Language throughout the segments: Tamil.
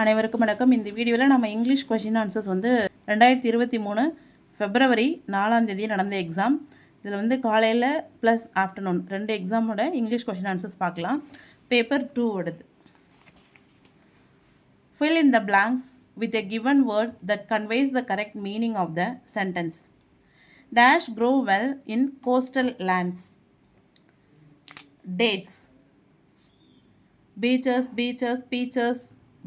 அனைவருக்கும் வணக்கம். இந்த வீடியோவில் நம்ம இங்கிலீஷ் கொஷின் ஆன்சர்ஸ் வந்து ரெண்டாயிரத்தி இருபத்தி மூணு ஃபெப்ரவரி நாலாம் தேதி நடந்த எக்ஸாம் இதில் வந்து காலையில் ப்ளஸ் ஆஃப்டர்நூன் ரெண்டு எக்ஸாமோட இங்கிலீஷ் கொஷின் ஆன்சர்ஸ் பார்க்கலாம். பேப்பர் டூ ஓடுது. Fill in the blanks with a given word that conveys the correct meaning of the sentence dash grow well in coastal lands dates peaches peaches peaches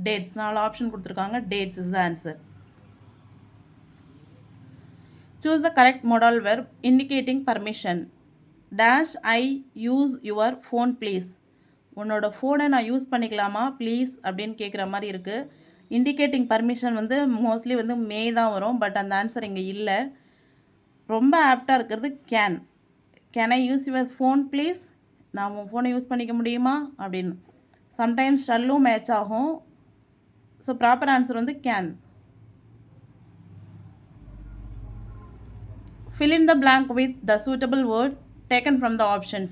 dates நாலு ஆப்ஷன் கொடுத்துருக்காங்க. Dates is the answer choose the correct modal verb indicating permission dash I use your phone please உன்னோட ஃபோனை நான் யூஸ் பண்ணிக்கலாமா? ப்ளீஸ் அப்படின்னு கேட்குற மாதிரி இருக்குது இண்டிகேட்டிங் பர்மிஷன் வந்து மோஸ்ட்லி வந்து மே தான் வரும். பட் அந்த ஆன்சர் இங்கே இல்லை. ரொம்ப ஆப்டாக இருக்கிறது can can I use your phone please நான் உன் ஃபோனை யூஸ் பண்ணிக்க முடியுமா? அப்படின்னு. சம்டைம்ஸ் ஷல்லும் மேட்ச் ஆகும். ஸோ ப்ராப்பர் ஆன்சர் வந்து can Fill in the blank with the suitable word taken from the options.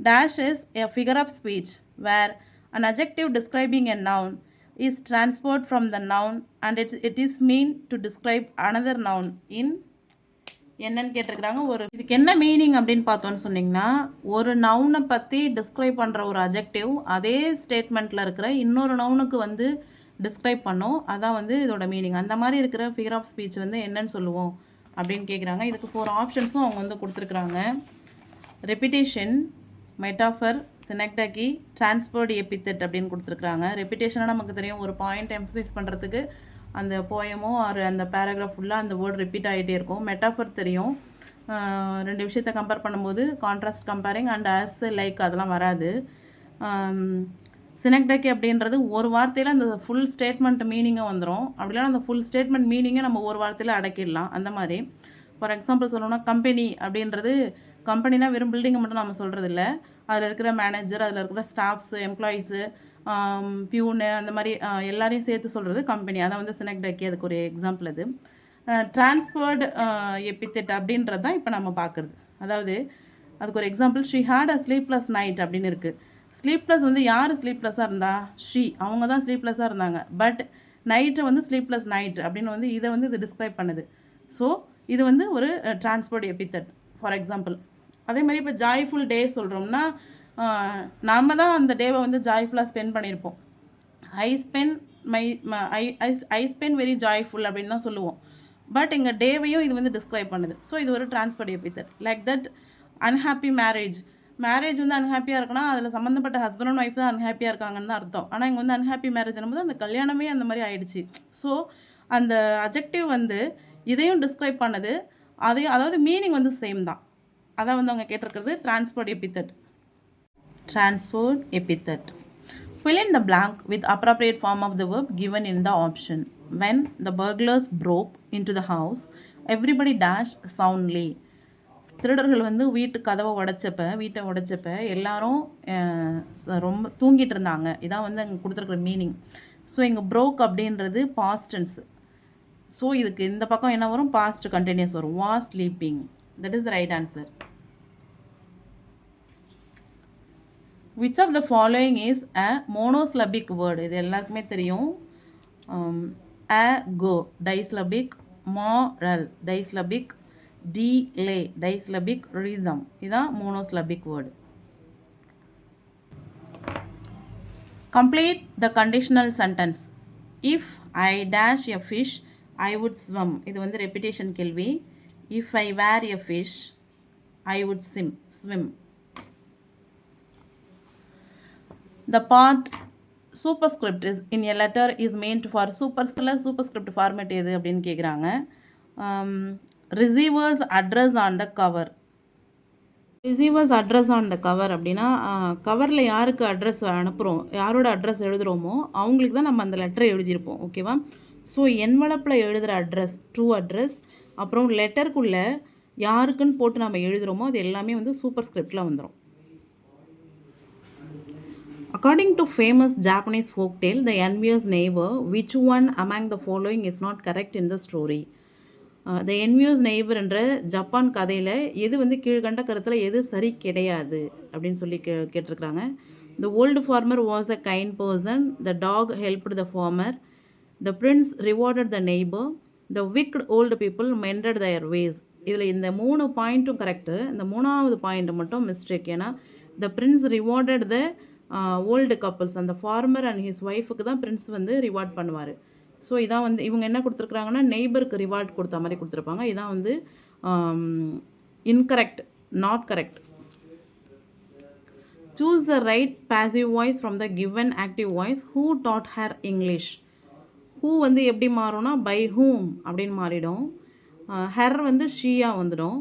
Dash is a figure of speech where an adjective describing a noun is transferred from the noun and it, it is mean to describe another noun in என்னன்னு கேட்டிருக்கிறாங்க ஒரு இதுக்கு என்ன மீனிங் அப்படின்னு பார்த்தோன்னு சொன்னீங்கன்னா ஒரு நவுனை பற்றி டிஸ்கிரைப் பண்ணுற ஒரு அஜெக்டிவ் அதே ஸ்டேட்மெண்ட்டில் இருக்கிற இன்னொரு நவுனுக்கு வந்து டிஸ்கிரைப் பண்ணோம். அதான் வந்து இதோட மீனிங் அந்த மாதிரி இருக்கிற ஃபிகர் ஆஃப் ஸ்பீச் வந்து என்னன்னு சொல்லுவோம் அப்படின்னு கேட்குறாங்க இதுக்கு ஃபோர் ஆப்ஷன்ஸும் அவங்க வந்து கொடுத்துருக்குறாங்க. Repetition metaphor synecdoche transferred epithet அப்படின்னு கொடுத்துருக்குறாங்க. ரெப்பிட்டேஷனாக நமக்கு தெரியும் ஒரு பாயிண்ட் எம்ஃபசைஸ் பண்ணுறதுக்கு அந்த போயமோ ஒரு அந்த பேராகிராஃப் ஃபுல்லாக அந்த வேர்ட் ரிப்பீட் ஆகிட்டே இருக்கும். மெட்டாஃபர் தெரியும். ரெண்டு விஷயத்தை கம்பேர் பண்ணும்போது contrast comparing and as like அதெல்லாம் வராது. சினக்டக்கி அப்படின்றது ஒரு வார்த்தையில் அந்த ஃபுல் ஸ்டேட்மெண்ட் மீனிங்கும் வந்துடும் அப்படிலாம் அந்த ஃபுல் ஸ்டேட்மெண்ட் மீனிங்கை நம்ம ஒரு வார்த்தையில் அடக்கிடலாம். அந்த மாதிரி. ஃபார் எக்ஸாம்பிள் சொல்லணும்னா கம்பெனி அப்படின்றது கம்பெனினா வெறும் பில்டிங்கை மட்டும் நம்ம சொல்கிறது இல்லை அதில் இருக்கிற மேனேஜர் அதில் இருக்கிற ஸ்டாஃப்ஸு எம்ப்ளாயீஸு பியூனு அந்த மாதிரி எல்லாரையும் சேர்த்து சொல்கிறது கம்பெனி அதான் வந்து சினக்டக்கி அதுக்கு ஒரு எக்ஸாம்பிள் அது. டிரான்ஸ்ஃபர்டு எபித்தெட் அப்படின்றது தான் இப்போ நம்ம பார்க்குறது அதாவது அதுக்கு ஒரு example she had a sleepless night அப்படின்னு இருக்குது ஸ்லீப்லெஸ் வந்து யார் ஸ்லீப்லெஸ்ஸாக இருந்தா? ஷீ அவங்க தான் ஸ்லீப்லெஸ்ஸாக இருந்தாங்க. பட் நைட்டு வந்து ஸ்லீப்லெஸ் நைட் அப்படின்னு வந்து இதை வந்து இது டிஸ்கிரைப் பண்ணுது. ஸோ இது வந்து ஒரு டிரான்ஸ்போர்ட் எபித்தட் ஃபார் எக்ஸாம்பிள் அதே மாதிரி இப்போ ஜாய்ஃபுல் டே சொல்கிறோம்னா நாம் தான் அந்த டேவை வந்து ஜாய்ஃபுல்லாக ஸ்பெண்ட் பண்ணியிருப்போம் I spend my I I spend very joyful அப்படின்னு தான் சொல்லுவோம். பட் எங்கள் டேவையும் இது வந்து டிஸ்கிரைப் பண்ணுது. ஸோ இது ஒரு transport epithet like that unhappy marriage marriage வந்து அன்ஹாப்பியாக இருக்குன்னா அதில் சம்மந்தப்பட்ட ஹஸ்பண்ட் அண்ட் ஒய்ஃப் தான் அன்ஹாப்பியாக இருக்காங்கன்னு தான் அர்த்தம். ஆனால் இங்கே வந்து அன்ஹாப்பி மேரேஜ் போது அந்த கல்யாணமே அந்த மாதிரி ஆயிடுச்சு. ஸோ அந்த அஜெக்டிவ் வந்து இதையும் டிஸ்கிரைப் பண்ணது. அதையும் அதாவது மீனிங் வந்து சேம் தான். அதான் வந்து அவங்க கேட்டிருக்கிறது transport epithet transport epithet Fill in the blank with appropriate form of the verb given in the option. When the burglars broke into the house, everybody dash soundly. திருடர்கள் வந்து வீட்டு கதவை உடைச்சப்ப வீட்டை உடைச்சப்ப எல்லாரும் ரொம்ப தூங்கிட்டு இருந்தாங்க. இதான் வந்து அங்கே கொடுத்துருக்குற மீனிங் ஸோ இங்கே ப்ரோக் அப்படின்றது பாஸ்டன்ஸ் ஸோ இதுக்கு இந்த பக்கம் என்ன வரும்? பாஸ்ட் கண்டினியூஸ் வரும். Was sleeping that is right answer which of the following is a monosyllabic word இது எல்லாருக்குமே தெரியும். A go disyllabic moral disyllabic delay disyllabic rhythm இதுதான் monosyllabic word complete the conditional sentence if I dash a fish I would swim இது வந்து ரெப்பிட்டேஷன் கேள்வி. If I were a fish I would sim swim the part superscript is in a letter is meant for superscript superscript format எது அப்படின்னு கேட்குறாங்க receiver's address on the cover receiver's address on the cover அப்படின்னா கவரில் யாருக்கு அட்ரஸ் அனுப்புகிறோம் யாரோட அட்ரஸ் எழுதுகிறோமோ அவங்களுக்கு தான் நம்ம அந்த லெட்டரை எழுதியிருப்போம் ஓகேவா ஸோ என்வலப்பில் எழுதுகிற அட்ரஸ் ட்ரூ அட்ரஸ் அப்புறம் லெட்டருக்குள்ளே யாருக்குன்னு போட்டு நம்ம எழுதுகிறோமோ அது எல்லாமே வந்து சூப்பர் ஸ்கிரிப்டில் வந்துடும் according to famous Japanese folktale, the envious neighbor, neighbour which one the the following is not correct in the story the envious neighbour என்ற ஜப்பான் கதையில் எது வந்து கீழ்கண்ட கருத்தில் எது சரி கிடையாது அப்படின்னு சொல்லி கே கேட்டிருக்கிறாங்க. The old farmer was a kind person the dog helped the farmer the prince rewarded the neighbour the wicked old people mended their ways இதில் இந்த மூணு பாயிண்ட்டும் கரெக்டு இந்த மூணாவது பாயிண்ட் மட்டும் மிஸ்டேக் ஏன்னா the prince rewarded the old couples அந்த ஃபார்மர் அண்ட் ஹிஸ் ஒய்ஃபுக்கு தான் பிரின்ஸ் வந்து ரிவார்ட் பண்ணுவார். ஸோ இதான் வந்து இவங்க என்ன கொடுத்துருக்குறாங்கன்னா நெய்பருக்கு ரிவார்ட் கொடுத்த மாதிரி கொடுத்துருப்பாங்க. இதான் வந்து incorrect not correct choose the right passive voice from the given active voice who taught her English who வந்து எப்படி மாறும்னா பை ஹூம் அப்படின்னு மாறிடும். Uh, ஹெர் வந்து ஷீயாக வந்துடும்.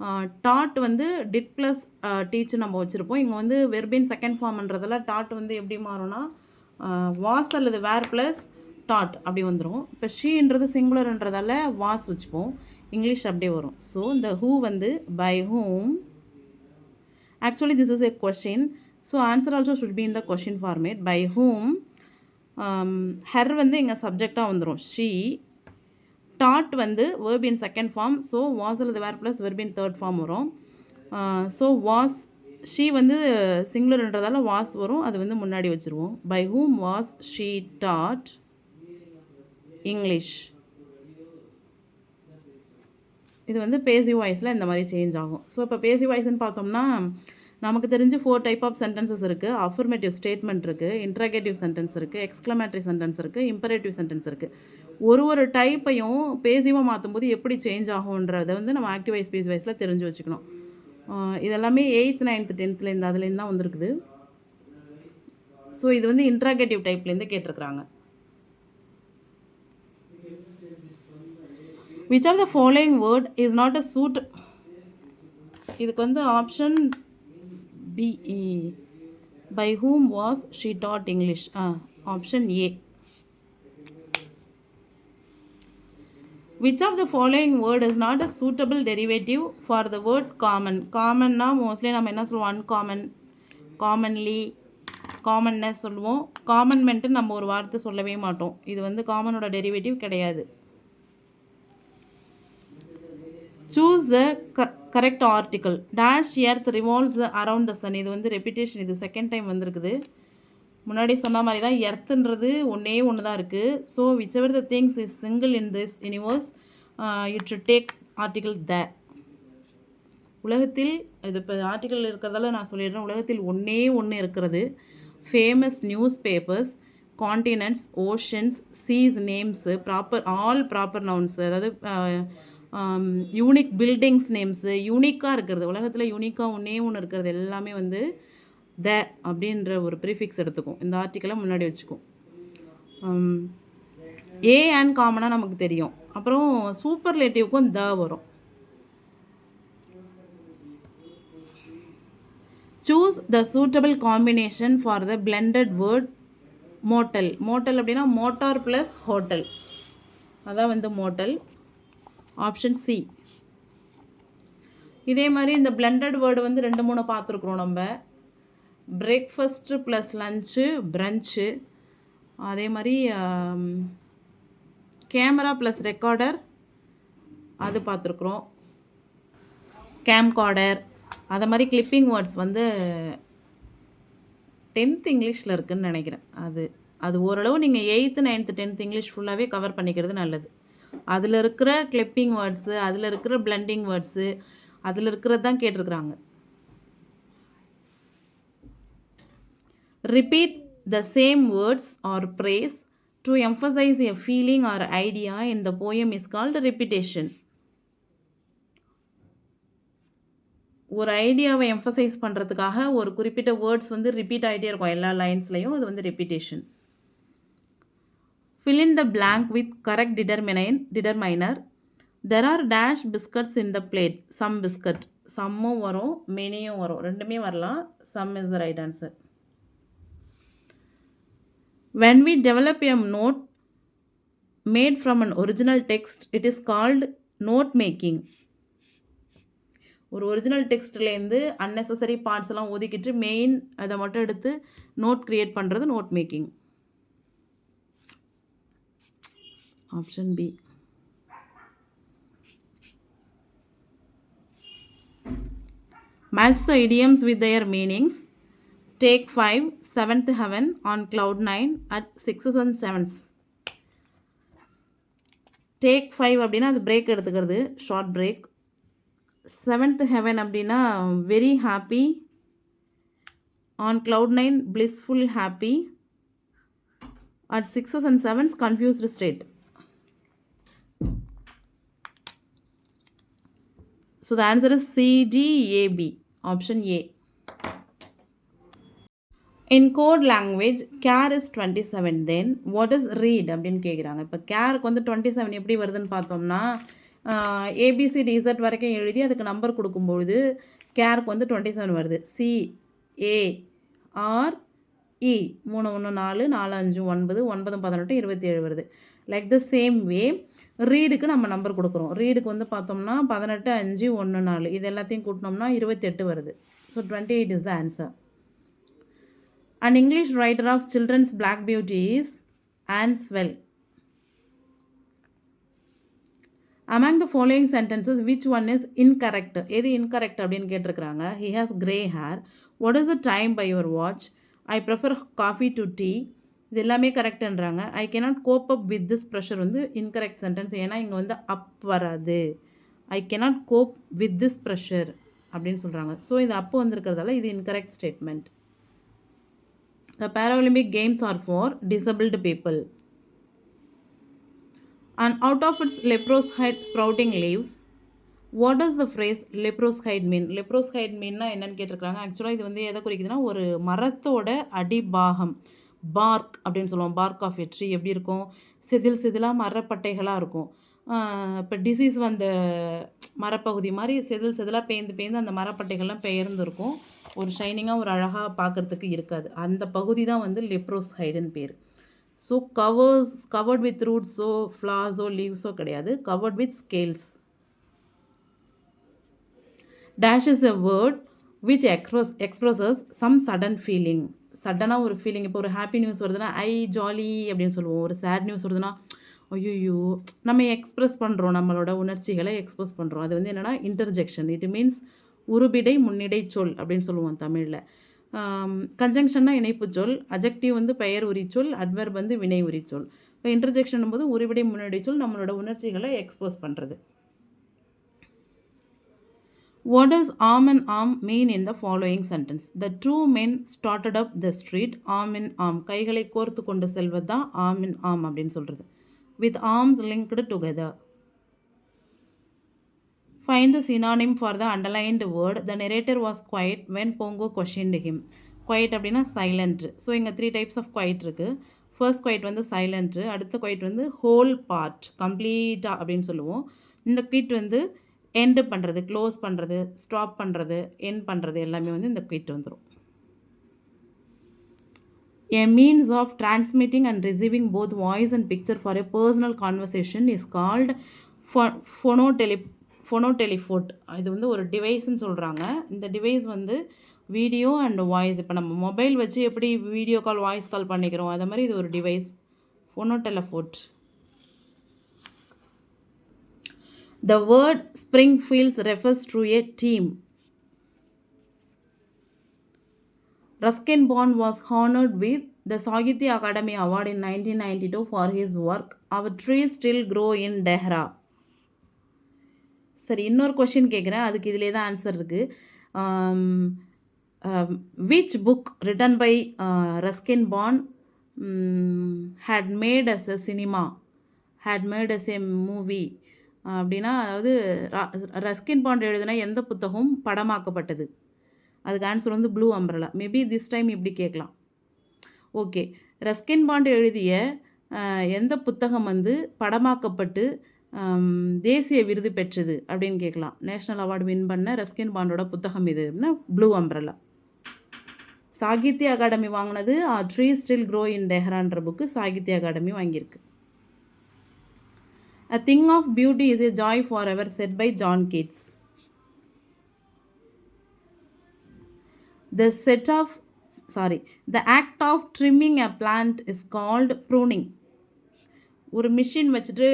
Uh, டாட் வந்து டிட் ப்ளஸ் டீச்சு நம்ம வச்சுருப்போம். இங்கே வந்து வெர்பின் செகண்ட் ஃபார்ம்ன்றதில் டாட் வந்து எப்படி மாறும்னா uh, வாஸ் அல்லது வேர் ப்ளஸ் டாட் அப்படி வந்துடும் இப்போ ஷீன்றது சிங்குலர்ன்றதால வாஸ் வச்சுப்போம். இங்கிலீஷ் அப்படியே வரும். ஸோ இந்த ஹூ வந்து by whom actually this is a question so answer also should be in the question format by whom her வந்து எங்கள் சப்ஜெக்டாக வந்துடும் ஷீ டாட் வந்து verb in second form so was அல்லது were plus verb in third form வரும். ஸோ வாஸ் ஷீ வந்து சிங்குலர்ன்றதால வாஸ் வரும். அது வந்து முன்னாடி வச்சுருவோம். By whom was she taught English. இது வந்து பேசி வாய்ஸில் இந்த மாதிரி சேஞ்ச் ஆகும். ஸோ இப்போ பேசி வாய்ஸ்ன்னு பார்த்தோம்னா நமக்கு தெரிஞ்சு ஃபோர் டைப் ஆஃப் சென்டென்சஸ் இருக்குது அஃபர்மேட்டிவ் ஸ்டேட்மெண்ட் இருக்குது இன்ட்ராகேட்டிவ் சென்டென்ஸ் இருக்குது எக்ஸ்க்ளமேட்டரி சென்டென்ஸ் இருக்குது இம்பரேட்டிவ் சென்டென்ஸ் இருக்குது ஒரு ஒரு டைப்பையும் பேசிவாக மாற்றும் போது எப்படி சேஞ்ச் ஆகுன்றதை வந்து நம்ம ஆக்டிவ் வைஸ் பேசி வைஸில் தெரிஞ்சு வச்சுக்கணும். இதெல்லாமே எயித் நைன்த் டென்த்துலேருந்து அதுலேருந்து தான் வந்திருக்குது. ஸோ இது வந்து இன்ட்ராகேட்டிவ் டைப்லேருந்து கேட்டிருக்கிறாங்க. Which are the following word is not a suit இதுக்கு வந்து option B by whom was she taught English ah option A which of the following word is not a suitable derivative for the word common காமன்னா mostly நம்ம என்ன சொல்லுவோம்? அன்காமன் காமன்லி காமன்னஸ் சொல்லுவோம். காமன்மெண்ட்டு நம்ம ஒரு வார்த்தை சொல்லவே மாட்டோம். இது வந்து காமனோட டெரிவேட்டிவ் கிடையாது. சூஸ் த க correct article dash earth revolves around the sun இது வந்து ரெப்பிட்டேஷன் இது செகண்ட் டைம் வந்திருக்குது. முன்னாடி சொன்ன மாதிரி தான் எர்த்துன்றது ஒன்றே ஒன்று தான் இருக்குது so whichever the things is single in this universe you should take article the உலகத்தில் இது இப்போ ஆர்டிக்கல் இருக்கிறதால நான் சொல்லிடுறேன். உலகத்தில் ஒன்றே ஒன்று இருக்கிறது. Famous newspapers continents oceans seas names proper all proper nouns அதாவது uh, யூனிக் பில்டிங்ஸ் நேம்ஸு யூனிக்காக இருக்கிறது. உலகத்தில் யூனிக்காக ஒன்றே ஒன்று இருக்கிறது எல்லாமே வந்து த அப்படின்ற ஒரு ப்ரிஃபிக்ஸ் எடுத்துக்கும். இந்த ஆர்டிக்கலை முன்னாடி வச்சுக்கும். ஏ அண்ட் காமனாக நமக்கு தெரியும். அப்புறம் சூப்பர்லேட்டிவ்க்கும் த வரும். Choose the suitable combination for the blended word motel motel அப்படின்னா மோட்டார் ப்ளஸ் ஹோட்டல் அதான் வந்து மோட்டல் ஆப்ஷன் சி இதே மாதிரி இந்த பிளெண்டட் வேர்டு வந்து ரெண்டு மூணு பார்த்துருக்குறோம் நம்ம. பிரேக்ஃபஸ்ட்டு ப்ளஸ் லஞ்சு பிரஞ்சு அதே மாதிரி கேமரா ப்ளஸ் ரெக்கார்டர் அது பார்த்துருக்குறோம். கேம்கார்டர் அதை மாதிரி கிளிப்பிங் வேர்ட்ஸ் வந்து டென்த் இங்கிலீஷில் இருக்குதுன்னு நினைக்கிறேன். அது அது ஓரளவு நீங்கள் எயித்து நைன்த்து டென்த் இங்கிலீஷ் ஃபுல்லாகவே கவர் பண்ணிக்கிறது நல்லது. அதில் இருக்கிற கிளிப்பிங் வேர்ட்ஸு அதில் இருக்கிற பிளண்டிங் வேர்ட்ஸு அதில் இருக்கிறது தான் கேட்டிருக்கிறாங்க. Repeat the same words or phrase to emphasize a feeling or idea in the poem is called repetition ஒரு ஐடியாவை எம்ஃபசைஸ் பண்ணுறதுக்காக ஒரு குறிப்பிட்ட வேர்ட்ஸ் வந்து ரிப்பீட் ஆகிட்டே இருக்கும். எல்லா லைன்ஸ்லையும் அது வந்து repetition Fill in the blank with correct determinant, determiner. There are dash biscuits in the plate some biscuit சம்மும் வரும் மெனியும் வரும் ரெண்டுமே வரலாம் some is the right answer when we develop them note made from an original text it is called note making ஒரு ஒரிஜினல் டெக்ஸ்ட்லேருந்து அன்னெசசரி பார்ட்ஸ் எல்லாம் ஒதுக்கிட்டு மெயின் அதை மட்டும் எடுத்து நோட் க்ரியேட் பண்ணுறது note making option B. Match the idioms with their meanings take five seventh heaven on cloud nine at sixes and sevens take five அப்படின்னா அது பிரேக் எடுத்துக்கிறது ஷார்ட் பிரேக் செவன்த் ஹெவன் அப்படின்னா very happy on cloud nine blissful happy at sixes and sevens confused state So the answer is C, D, A, B. Option A. In code language, care is 27 then what அப்படின்னு கேட்குறாங்க இப்போ கேருக்கு வந்து டுவெண்ட்டி செவன் எப்படி வருதுன்னு பார்த்தோம்னா ஏபிசி டிசர்ட் வரைக்கும் எழுதி அதுக்கு நம்பர் கொடுக்கும்பொழுது கேருக்கு வந்து டுவெண்ட்டி செவன் வருது. சி ஏ ஆர் இ மூணு ஒன்று நாலு நாலு அஞ்சு ஒன்பது ஒன்பது பதினெட்டு இருபத்தி ஏழு வருது. லைக் த சேம் வே ரீடுக்கு நம்ம நம்பர் கொடுக்குறோம். ரீடுக்கு வந்து பார்த்தோம்னா பதினெட்டு அஞ்சு ஒன்று நாலு. இது எல்லாத்தையும் கூட்டினோம்னா இருபத்தெட்டு வருது. So twenty eight is the answer and English writer of children's Black Beauty is Anna Sewell among the following sentences which one is incorrect எது இன்கரெக்ட் அப்படின்னு கேட்டிருக்கிறாங்க. He has grey hair what is the time by your watch I prefer coffee to tea இது எல்லாமே கரெக்டுன்றாங்க. I cannot cope up with this pressure வந்து இன்கரெக்ட் சென்டென்ஸ் ஏன்னா இங்கே வந்து அப் வராது. I cannot cope with this pressure அப்படின்னு சொல்கிறாங்க ஸோ இது அப்போ வந்திருக்கிறதால இது incorrect statement the Paralympic games are for disabled people and out of its leprous hide sprouting leaves what is the phrase leprous hide mean leprous hide மீன்னா என்னன்னு கேட்டிருக்காங்க ஆக்சுவலாக இது வந்து எதை குறிக்குதுன்னா ஒரு மரத்தோட அடிபாகம். பார்க் அப்படின்னு சொல்லுவோம். பார்க் ஆஃப் எ ட்ரீ எப்படி இருக்கும்? செதில் செதிலாக மரப்பட்டைகளாக இருக்கும். இப்போ டிசீஸ் வந்த மரப்பகுதி மாதிரி செதில் செதிலாக பேந்து பேந்து அந்த மரப்பட்டைகள்லாம் பெயர்ந்துருக்கும். ஒரு ஷைனிங்காக ஒரு அழகாக பார்க்குறதுக்கு இருக்காது. அந்த பகுதி தான் வந்து லெப்ரோஸ் ஹைடுன்னு பேர் ஸோ கவர்ஸ் கவர்ட் வித் ரூட்ஸோ ஃப்ளார்ஸோ லீவ்ஸோ கிடையாது. Covered with scales dash is a word which express expresses some sudden feeling சடனாக ஒரு ஃபீலிங் இப்போ ஒரு ஹாப்பி நியூஸ் வருதுன்னா ஐ ஜாலி அப்படின்னு சொல்லுவோம். ஒரு சேட் நியூஸ் வருதுன்னா ஐயோயோ. நம்ம எக்ஸ்ப்ரெஸ் பண்ணுறோம் நம்மளோட உணர்ச்சிகளை எக்ஸ்ப்ரெஸ் பண்ணுறோம் அது வந்து என்னென்னா இன்டர்ஜெக்ஷன் இட் மீன்ஸ் உருபிடை முன்னிடை சொல் அப்படின்னு சொல்லுவோம் தமிழில். கன்ஜங்ஷன்னா இணைப்பு சொல் அஜெக்டிவ் வந்து பெயர் உரிச்சொல் அட்வர்ப் வந்து வினை உரிச்சொல் இப்போ இன்டர்ஜெக்ஷன் போது உருவிடை முன்னடை சொல் நம்மளோட உணர்ச்சிகளை எக்ஸ்போஸ் பண்ணுறது What does arm and arm mean in the following sentence? The two men started up the street arm in arm. கைகளை கோர்த்து கொண்டு செல்வது தான் ஆம் இன் ஆம் அப்படின்னு சொல்கிறது with arms linked together find the synonym for the underlined word the narrator was quiet when Bongo question him quiet அப்படின்னா சைலண்ட் ஸோ இங்கே த்ரீ டைப்ஸ் ஆஃப் குவைட் இருக்குது ஃபர்ஸ்ட் குவைட் வந்து சைலண்ட்டு அடுத்த குவைட் வந்து ஹோல் பார்ட் கம்ப்ளீட்டாக அப்படின்னு சொல்லுவோம் இந்த குவைட் வந்து எண்டு பண்ணுறது க்ளோஸ் பண்ணுறது ஸ்டாப் பண்ணுறது என் பண்ணுறது எல்லாமே வந்து இந்த குயிட் வந்துடும் A means of transmitting and receiving both voice and picture for a personal conversation is called phonotele ஃபோனோடெலிஃபோட் இது வந்து ஒரு டிவைஸ்ன்னு சொல்கிறாங்க இந்த டிவைஸ் வந்து வீடியோ அண்ட் வாய்ஸ் இப்போ நம்ம மொபைல் வச்சு எப்படி வீடியோ கால் வாய்ஸ் கால் பண்ணிக்கிறோம்? அது மாதிரி இது ஒரு device ஃபோனோடெலஃபோட் the word Springfields refers to a team Ruskin Bond was honoured with the Sahitya Akademi award in nineteen ninety two for his work our tree still grow in Dehra சரி இன்னொரு கொஷின் கேட்குறேன் அதுக்கு இதிலே தான் ஆன்சர் இருக்குது which book written by Ruskin Bond had made as a cinema had made as a movie அப்படின்னா அதாவது ரஸ்கின் பாண்ட் எழுதினா எந்த புத்தகமும் படமாக்கப்பட்டது. அதுக்கு ஆன்சர் வந்து blue umbrella maybe this time இப்படி கேட்கலாம். ஓகே ரஸ்கின் பாண்ட் எழுதிய எந்த புத்தகம் வந்து படமாக்கப்பட்டு தேசிய விருது பெற்றது அப்படின்னு கேட்கலாம். நேஷ்னல் அவார்டு வின் பண்ண ரஸ்கின் பாண்டோட புத்தகம் இது அப்படின்னா ப்ளூ அம்பரலா சாகித்ய அகாடமி வாங்கினது ட்ரீ ஸ்டில் க்ரோ இன் டெஹரான்ற புக்கு சாகித்ய அகாடமி வாங்கியிருக்கு. Thing of beauty is is joy forever said by John Keats. The said of sorry the act of trimming a plant is called pruning ஒரு மிஷின் வச்சுட்டு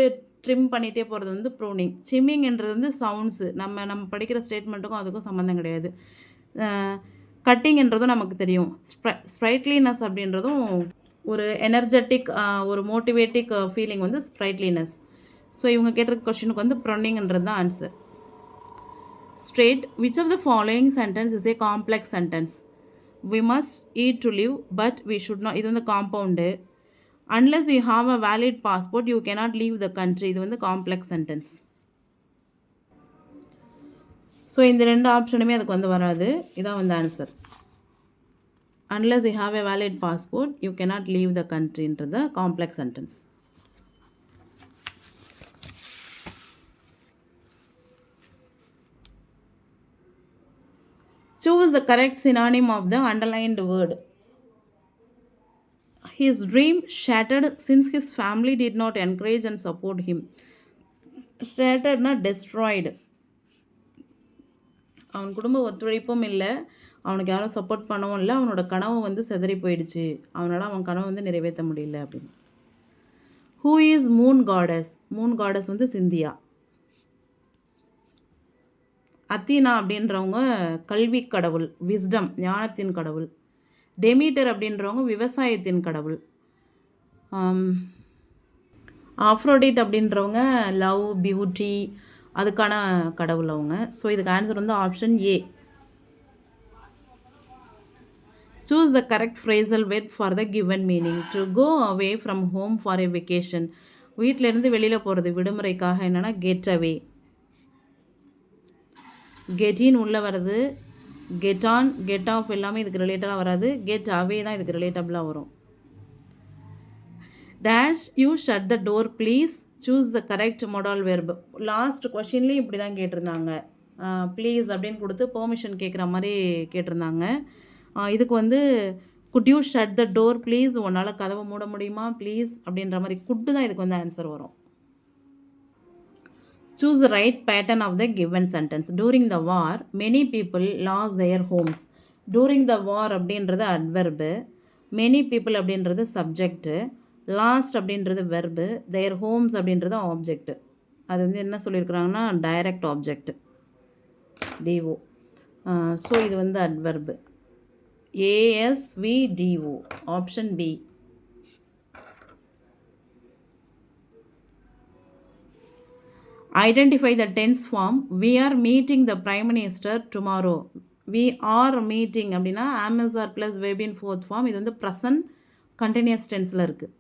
ட்ரிம் பண்ணிகிட்டே போகிறது வந்து ப்ரூனிங் சிம்மிங்ன்றது வந்து சவுண்ட்ஸு நம்ம நம்ம படிக்கிற ஸ்டேட்மெண்ட்டுக்கும் அதுக்கும் சம்மந்தம் கிடையாது. கட்டிங்ன்றதும் நமக்கு தெரியும். ஸ்ப்ரை ஸ்ப்ரைட்லினஸ் அப்படின்றதும் ஒரு எனர்ஜெட்டிக் ஒரு மோட்டிவேட்டிக் ஃபீலிங் வந்து ஸ்ப்ரைட்லினஸ் ஸோ இவங்க கேட்டிருக்க கொஷினுக்கு வந்து ப்ரொன்னிங்ன்றது தான் answer straight which of the following sentence is a complex sentence we must eat to live but we should not இது வந்து compound unless you have a valid passport you cannot leave the country இது வந்து காம்ப்ளெக்ஸ் சென்டென்ஸ் ஸோ இந்த ரெண்டு ஆப்ஷனுமே அதுக்கு வந்து வராது. இதான் வந்து answer unless you have a valid passport you cannot leave the கண்ட்ரின்றது complex sentence Choose the correct synonym of the underlined word. His dream shattered since his family did not encourage and support him. ஷேட்டர்னா டெஸ்ட்ராய்டு அவன் குடும்ப ஒத்துழைப்பும் இல்லை. அவனுக்கு யாரும் சப்போர்ட் பண்ணவும் இல்லை. அவனோட கனவு வந்து செதறி போயிடுச்சு. அவனால் அவன் கனவு வந்து நிறைவேற்ற முடியல அப்படின்னு. Who is moon goddess moon goddess வந்து சிந்தியா. அத்தீனா அப்படின்றவங்க கல்வி கடவுள் விஸ்டம் ஞானத்தின் கடவுள். டெமீட்டர் அப்படின்றவங்க விவசாயத்தின் கடவுள். ஆஃப்ரோடைட் அப்படின்றவங்க லவ் பியூட்டி அதுக்கான கடவுள் அவங்க. ஸோ இதுக்கு ஆன்சர் வந்து option A choose the correct phrasal wet for the given meaning to go away from home for a vacation வீட்டிலேருந்து வெளியில் போகிறது விடுமுறைக்காக என்னென்னா கெட் அவே கெட்டின் உள்ளே வருது கெட் ஆன் கெட் ஆஃப் எல்லாமே இதுக்கு ரிலேட்டடாக வராது. கெட் அவே தான் இதுக்கு ரிலேட்டபிளாக வரும். Dash you shut the door please choose the correct modal verb last கொஷின்லேயும் இப்படி தான் கேட்டிருந்தாங்க ப்ளீஸ் அப்படின்னு கொடுத்து பெர்மிஷன் கேட்குற மாதிரி கேட்டிருந்தாங்க. இதுக்கு வந்து could you shut the door please உன்னால் கதவை மூட முடியுமா? ப்ளீஸ் அப்படின்ற மாதிரி குட்டு தான் இதுக்கு வந்து ஆன்சர் வரும். Choose the right pattern of the given sentence. During the war, many people lost their homes. During the war அப்படின்றது அட்வெர்பு மெனி பீப்புள் அப்படின்றது சப்ஜெக்டு லாஸ்ட் அப்படின்றது வெர்பு தேர் ஹோம்ஸ் அப்படின்றது ஆப்ஜெக்ட் அது வந்து என்ன சொல்லியிருக்கிறாங்கன்னா direct object D O so இது வந்து adverb A S V D O option B Identify the tense form. We are meeting the Prime Minister tomorrow. We are meeting அப்படின்னா am is are plus verb in fourth form இது வந்து ப்ரெசன்ட் கண்டினியூஸ் டென்ஸில் இருக்குது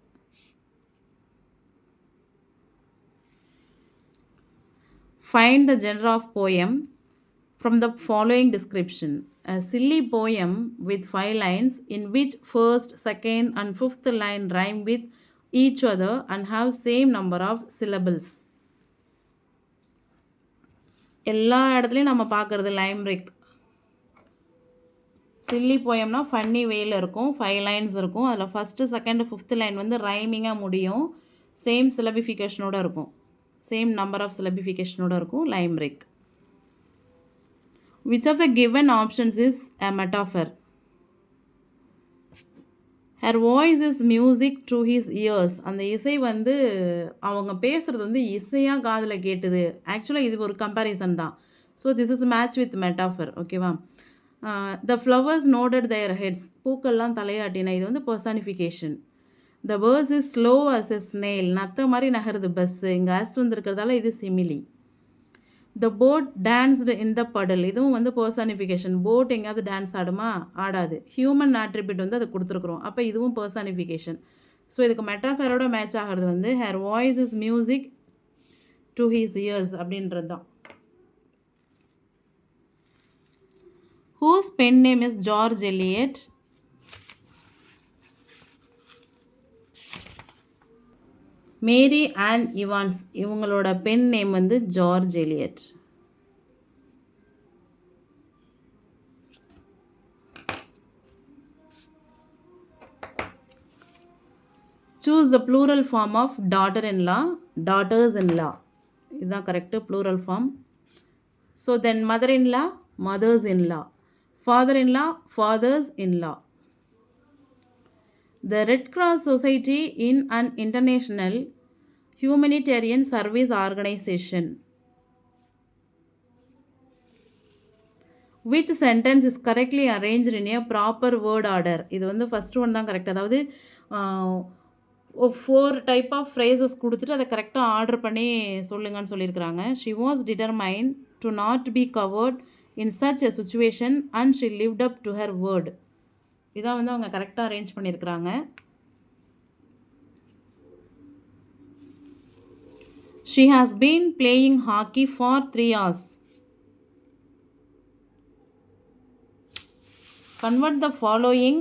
Find the genre of poem from the following description. A silly poem with five lines in which first, second and fifth line rhyme with each other and have same number of syllables. எல்லா இடத்துலையும் நம்ம பார்க்குறது லைம்ரிக் சில்லி போயம்னா ஃபன்னி வேயில் இருக்கும். ஃபைவ் லைன்ஸ் இருக்கும். அதில் ஃபஸ்ட்டு செகண்டு ஃபிஃப்த்து லைன் வந்து ரைமிங்காக முடியும். சேம் சிலபிஃபிகேஷனோடு இருக்கும். சேம் நம்பர் ஆஃப் சிலபிஃபிகேஷனோடு இருக்கும் limerick which of the given options is a metaphor her voice is music true his ears அந்த இசை வந்து அவங்க பேசுகிறது வந்து இசையாக காதில் கேட்டுது. ஆக்சுவலாக இது ஒரு கம்பேரிசன் தான். So this is match with metaphor ஓகேவா the flowers nodded their heads பூக்கள்லாம் தலையாட்டின இது வந்து personification the bears is slow as a snail நத்த மாதிரி நகருது பஸ்ஸு இங்கே அஸ் வந்துருக்கிறதால இது சிமிலி த போட் டான்ஸ்டு இன் த படல் இதுவும் வந்து பர்சானிஃபிகேஷன் போட் எங்கேயாவது டான்ஸ் ஆடுமா? ஆடாது. ஹியூமன் ஆட்ரிபியூட் வந்து அதை கொடுத்துருக்குறோம். அப்போ இதுவும் பர்சானிஃபிகேஷன் ஸோ இதுக்கு மெட்டாஃபரோட மேட்ச் ஆகிறது வந்து her voice is music to his ears அப்படின்றது தான் whose pen name is George Eliot Mary and Evans. இவங்களோட பெண் நேம் வந்து George Eliot. Choose the plural form of daughter in law daughters in law இதுதான் correct plural form so then mother in law mothers in law father in law fathers in law The Red Cross Society in an international humanitarian service organisation which sentence is correctly arrange in a proper word order இது வந்து ஃபஸ்ட் ஒன் தான் கரெக்ட் அதாவது ஃபோர் டைப் ஆஃப் ஃப்ரேசஸ் கொடுத்துட்டு அதை கரெக்டாக ஆர்டர் பண்ணி சொல்லுங்கன்னு சொல்லியிருக்கிறாங்க. She was determined to not be covered in such a situation and she lived up to her word இதான் வந்து அவங்க கரெக்டாக அரேஞ்ச் பண்ணியிருக்கிறாங்க. She has been playing hockey for three hours convert the following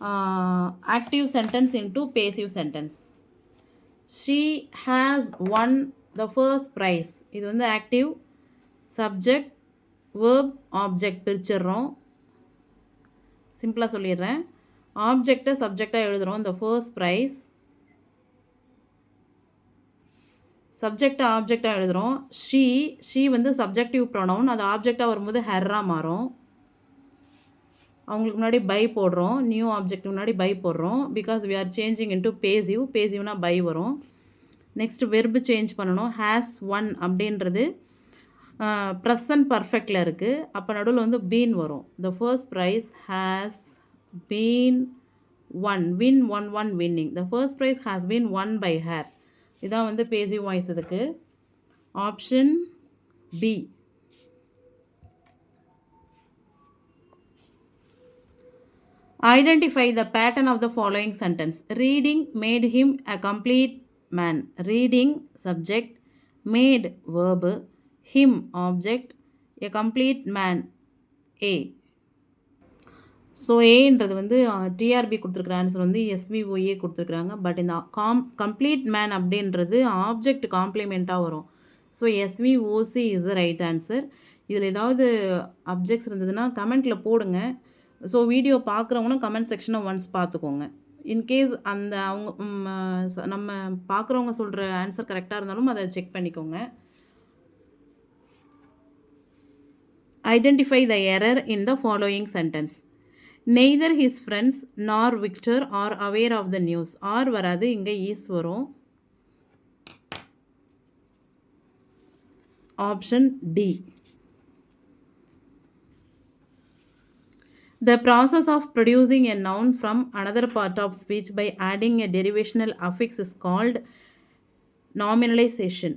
uh, active sentence into passive sentence she has won the first prize இது வந்து active subject verb object பிரிச்சிடுறோம் சிம்பிளாக சொல்லிடுறேன் ஆப்ஜெக்டை சப்ஜெக்டாக எழுதுகிறோம் the first prize சப்ஜெக்டாக ஆப்ஜெக்டாக எழுதுகிறோம் ஷீ ஷீ வந்து சப்ஜெக்டிவ் ப்ரொனவுன் அது ஆப்ஜெக்டாக வரும்போது ஹெர்ராக மாறும். அவங்களுக்கு முன்னாடி பை போடுறோம். நியூ ஆப்ஜெக்ட் முன்னாடி பை போடுறோம். Because we are changing into passive பேசிவ்னா by வரும். நெக்ஸ்ட் வெர்பு சேஞ்ச் பண்ணணும். ஹேஸ் ஒன் அப்படின்றது ப்ரெசன்ட் பர்ஃபெக்டில் இருக்குது அப்போ நடுவில் வந்து பீன் வரும். The first prize has been won win won won winning the first prize has been won by her இதான் வந்து பேசிவ் வாய்ஸ் இதுக்கு option B identify the pattern of the following sentence reading made him a complete man reading subject made verb him object a complete man A so ஏன்றது வந்து டிஆர்பி கொடுத்துருக்குற ஆன்சர் வந்து எஸ்விஓஏ கொடுத்துருக்குறாங்க. பட் இந்த காம் கம்ப்ளீட் மேன் அப்படின்றது ஆப்ஜெக்ட் காம்ப்ளிமெண்ட்டாக வரும். So SVOC is the right answer இதில் ஏதாவது அப்ஜெக்ட்ஸ் இருந்ததுன்னா கமெண்ட்டில் போடுங்க. ஸோ வீடியோ பார்க்குறவங்களும் கமெண்ட் செக்ஷனை ஒன்ஸ் பார்த்துக்கோங்க. இன்கேஸ் அந்த அவங்க நம்ம பார்க்குறவங்க சொல்கிற ஆன்சர் கரெக்டாக இருந்தாலும் அதை செக் பண்ணிக்கோங்க. Identify the error in the following sentence Neither his friends nor Victor are aware of the news are வராது இங்கே ஈஸ் வரும் option D The process of producing a noun from another part of speech by adding a derivational affix is called nominalization.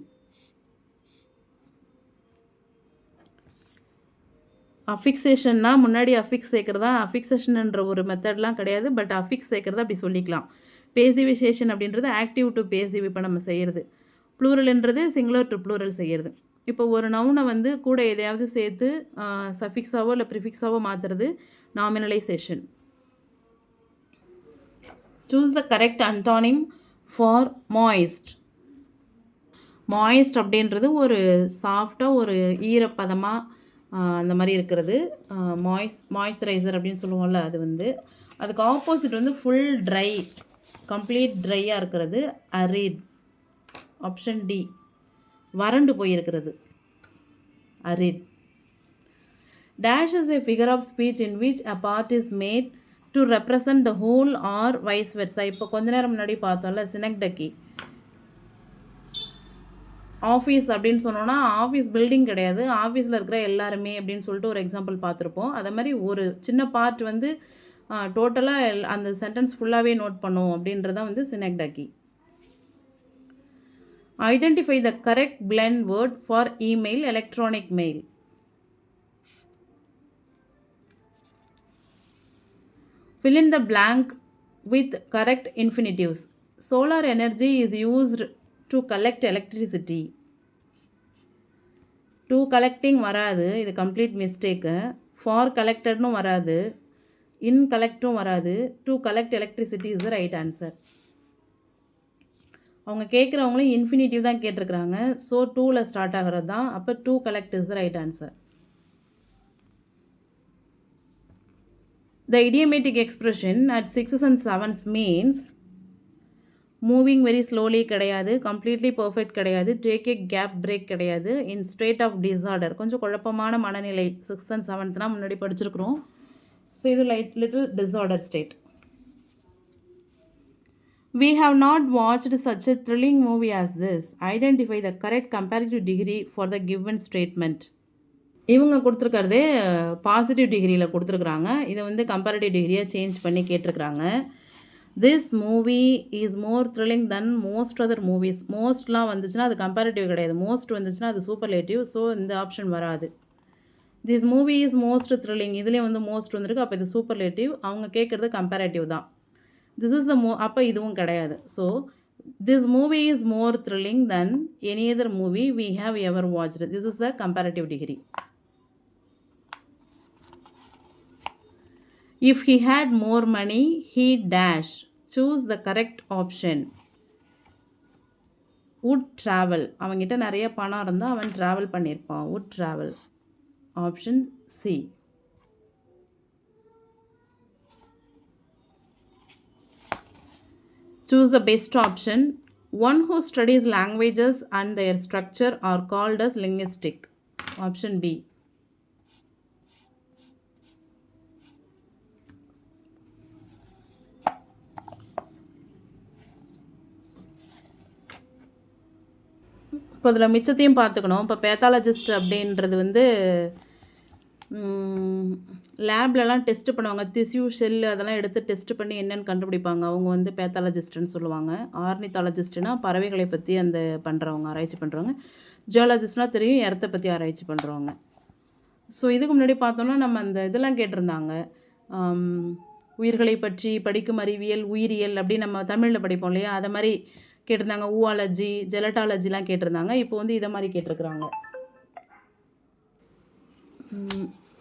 அஃபிக்சேஷன்னா முன்னாடி அஃபிக்ஸ் சேர்க்குறதா? அஃபிக்சேஷன்ன்ற ஒரு மெத்தட்லாம் கிடையாது. பட் அஃபிக்ஸ் சேர்க்குறதா அப்படி சொல்லிக்கலாம். பேசிவிசேஷன் அப்படின்றது ஆக்டிவ் டு பேசிவ் இப்போ நம்ம செய்கிறது ப்ளூரல்ன்றது சிங்குலர் டு ப்ளூரல் செய்கிறது இப்போ ஒரு நவுனை வந்து கூட எதையாவது சேர்த்து சஃபிக்ஸாவோ இல்லை ப்ரிஃபிக்ஸாவோ மாற்றுறது nominalization choose the correct antonym for moist moist அப்படின்றது ஒரு சாஃப்டாக ஒரு ஈரப்பதமாக அந்த மாதிரி இருக்கிறது. மாய்ஸ் மாய்ஸ்சரைசர் அப்படின்னு சொல்லுவோம்ல அது வந்து. அதுக்கு ஆப்போசிட் வந்து ஃபுல் ட்ரை கம்ப்ளீட் ட்ரையாக இருக்கிறது. அரீட் ஆப்ஷன் டி வறண்டு போயிருக்கிறது. Arid dash is a figure of speech in which a part is made to represent the whole or vice versa இப்போ கொஞ்ச நேரம் முன்னாடி பார்த்தோம்ல சினக்டக்கி ஆஃபீஸ் அப்படின்னு சொன்னோன்னா ஆஃபீஸ் பில்டிங் கிடையாது. ஆஃபீஸில் இருக்கிற எல்லாருமே அப்படின்னு சொல்லிட்டு ஒரு எக்ஸாம்பிள் பார்த்துருப்போம். அதே மாதிரி ஒரு சின்ன பார்ட் வந்து டோட்டலாக அந்த சென்டென்ஸ் ஃபுல்லாகவே நோட் பண்ணும் அப்படின்றதான் வந்து synecdoche identify the correct blend word for email electronic mail Fill in the blank with correct infinitives. Solar energy is used to collect electricity to collecting வராது இது கம்ப்ளீட் மிஸ்டேக்கு ஃபார் கலெக்டட்னு வராது. இன் கலெக்டும் வராது. To collect electricity is the right answer அவங்க கேட்குறவங்களும் இன்ஃபினிட்டிவ் தான் கேட்டிருக்கிறாங்க. ஸோ டூவில் ஸ்டார்ட் ஆகிறது தான். அப்போ to collect is the right answer the idiomatic expression at six and sevens means moving very slowly கிடையாது. கம்ப்ளீட்லி பர்ஃபெக்ட் கிடையாது. டேக் ஏ கேப் பிரேக் கிடையாது. இன் ஸ்டேட் ஆஃப் டிஸார்டர் கொஞ்சம் குழப்பமான மனநிலை. சிக்ஸ்த் அண்ட் செவன்த்னா முன்னாடி படிச்சிருக்கிறோம். ஸோ இது light little disorder state we have not watched such a thrilling movie as this identify the correct comparative degree for the given statement இவங்க கொடுத்துருக்கறதே பாசிட்டிவ் டிகிரியில் கொடுத்துருக்குறாங்க. இதை வந்து கம்பேரிட்டிவ் டிகிரியாக சேஞ்ச் பண்ணி கேட்டிருக்கிறாங்க. This movie is more thrilling than most other movies மோஸ்ட்லாம் வந்துச்சுன்னா அது கம்பேரிட்டிவ் கிடையாது. மோஸ்ட் வந்துச்சுன்னா அது சூப்பர்லேட்டிவ் ஸோ இந்த ஆப்ஷன் வராது. This movie is most thrilling இதுலேயும் வந்து மோஸ்ட் வந்திருக்கு. அப்போ இது சூப்பர்லேட்டிவ் அவங்க கேட்குறது கம்பேரேட்டிவ் தான். திஸ் இஸ் த மோ அப்போ இதுவும் கிடையாது. So this movie is more thrilling then any other movie we have ever watched this is the comparative degree If he had more money, he dash. Choose the correct option. would travel அவன்கிட்ட நிறைய பணம் இருந்தால் அவன் ட்ராவல் பண்ணியிருப்பான் would travel option C choose the best option one who studies languages and their structure are called as linguistic option b இப்போ அதில் மிச்சத்தையும் பார்த்துக்கணும் இப்போ பேத்தாலஜிஸ்ட் அப்படின்றது வந்து லேப்லலாம் டெஸ்ட் பண்ணுவாங்க. திஸ்யூ செல் அதெல்லாம் எடுத்து டெஸ்ட் பண்ணி என்னென்னு கண்டுபிடிப்பாங்க. அவங்க வந்து பேத்தாலஜிஸ்ட்டுன்னு சொல்லுவாங்க. ஆர்னித்தாலஜிஸ்ட்னா பறவைகளை பற்றி அந்த பண்ணுறவங்க ஆராய்ச்சி பண்ணுறவங்க ஜியாலஜிஸ்ட்னால் தெரியும் இடத்த பற்றி ஆராய்ச்சி பண்ணுறவங்க ஸோ இதுக்கு முன்னாடி பார்த்தோன்னா நம்ம அந்த இதெல்லாம் கேட்டிருந்தாங்க. உயிர்களை பற்றி படிக்கும் அறிவியல் உயிரியல் அப்படி நம்ம தமிழில் படிப்போம் இல்லையா? அதை மாதிரி கேட்டிருந்தாங்க. ஊவாலஜி ஜெலட்டாலஜிலாம் கேட்டிருந்தாங்க. இப்போ வந்து இதை மாதிரி கேட்டிருக்கிறாங்க.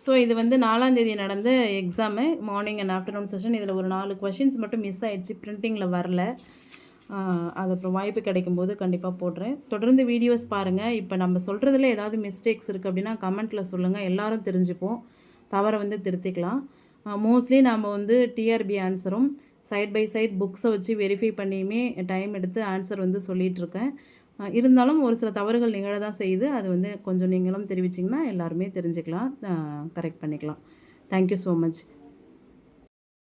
ஸோ இது வந்து நாலாந்தேதி நடந்த exam morning and afternoon session இதில் ஒரு நாலு கொஷின்ஸ் மட்டும் மிஸ் ஆகிடுச்சு பிரிண்டிங்கில் வரல. அது அப்புறம் வாய்ப்பு கிடைக்கும் போது கண்டிப்பாக போடுறேன். தொடர்ந்து வீடியோஸ் பாருங்கள் இப்போ நம்ம சொல்கிறதுல ஏதாவது மிஸ்டேக்ஸ் இருக்குது அப்படின்னா கமெண்ட்டில் சொல்லுங்கள் எல்லோரும் தெரிஞ்சுப்போம். தவறை வந்து திருத்திக்கலாம். மோஸ்ட்லி நம்ம வந்து டிஆர்பி ஆன்சரும் சைட் பை சைட் புக்ஸை வச்சு வெரிஃபை பண்ணியுமே டைம் எடுத்து ஆன்சர் வந்து சொல்லிகிட்ருக்கேன் இருந்தாலும் ஒரு சில தவறுகள் நிகழ தான் செய்யுது. அது வந்து கொஞ்சம் நீங்களும் தெரிவிச்சிங்கன்னா எல்லாருமே தெரிஞ்சுக்கலாம். கரெக்ட் பண்ணிக்கலாம். Thank you so much